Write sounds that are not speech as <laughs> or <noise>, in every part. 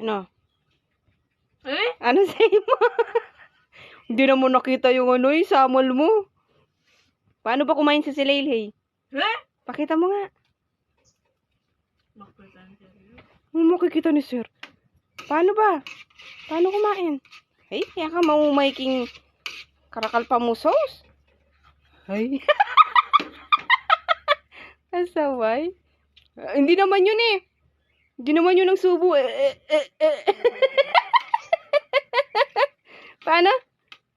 Ano? Eh? Ano sa'yo <laughs> mo? Hindi naman nakita yung ano eh, samal mo. Paano ba kumain sa si Laylay? Eh? Pakita mo nga. Ang seryo? Ano makikita ni sir? Paano ba? Paano kumain? Ay, kaya ka maumaiking karakal pa mo sauce? Ay. <laughs> Asaway. Ah, hindi naman yun eh. Hindi naman yun ang subo. Eh, eh, eh, eh. <laughs> Paano?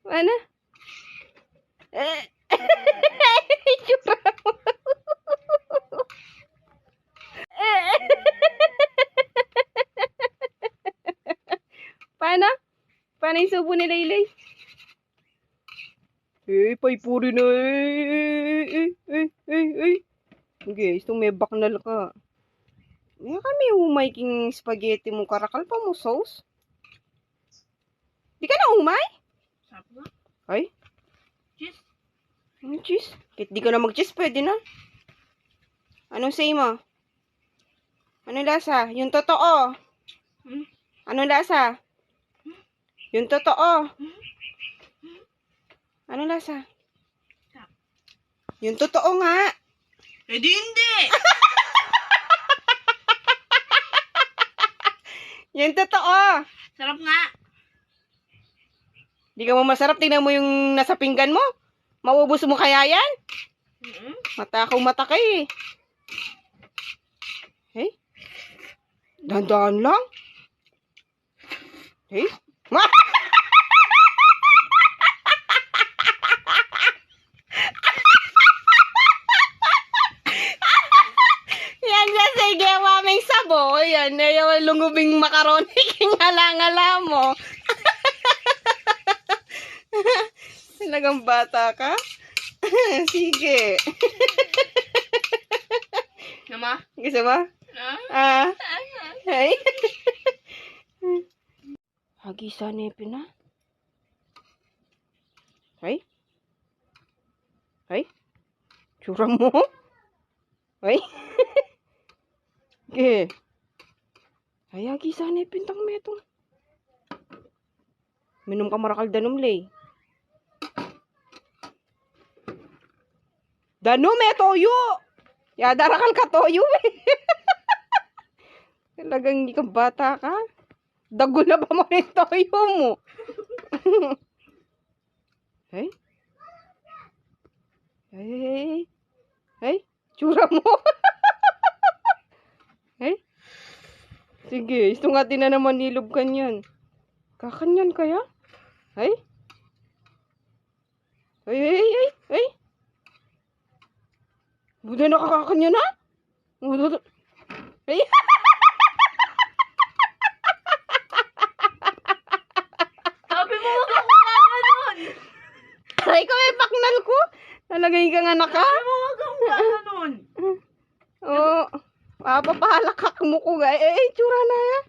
Paano? Eh. <laughs> Tsura mo. <laughs> Eh. Paano? Paano yung subo ni Laylay? Eh, paypuri na eh. Eh, eh, eh, eh. Guys, may baknal ka. Kaya kami humay king spaghetti mo karakal pa mo sauce. Di ka na umay? Sabi. Ay, Cheese. ano cheese? Kahit di ka na mag-cheese, pwede na. Anong say mo? Anong lasa? Yung totoo. Hmm? Anong lasa? Yung totoo. Anong lasa? Yung totoo nga. Eh di hindi! <laughs> Yung totoo. Sarap nga. Di ka mo masarap. Tingnan mo yung nasa pinggan mo. Maubos mo kaya yan? Mm-mm. Mata akong mata ka eh. Hey? Dandan lang. Hey? <laughs> Ma! Yan siya sige, maming sabo. Yan, yung lungubing makaroni, <laughs> kingalangala mo. <laughs> Talagang bata ka? <laughs> sige. Nama? Gusto mo? Ah? Ah, Ah? hey. Hagisa nepin na. Ay? Ay? Tsura mo? Ay? Ge. Ay, hagisa nepin tang metong. Minum ka marakal danom lay. Danom eh, toyo! Ya, darakal ka toyo eh. <laughs> Talagang ka bata ka. Dago na ba mo yung toyo mo? <laughs> Hey, hey, hey. Hey, tsura mo. <laughs> hey? Sige, gusto nga din na naman nilob kanyan. Kakanyan kaya? Hey? Hey, hey, hey, hey. Buda na? Buda Hey! Sabi mo wag ako gaganon! Aray ko, may paknal ko. Talagay ka nga naka. Sabi mo wag ako gaganon! Oo. Oh, papahalakak mo ko ga. Eh, eh, tsura na ya.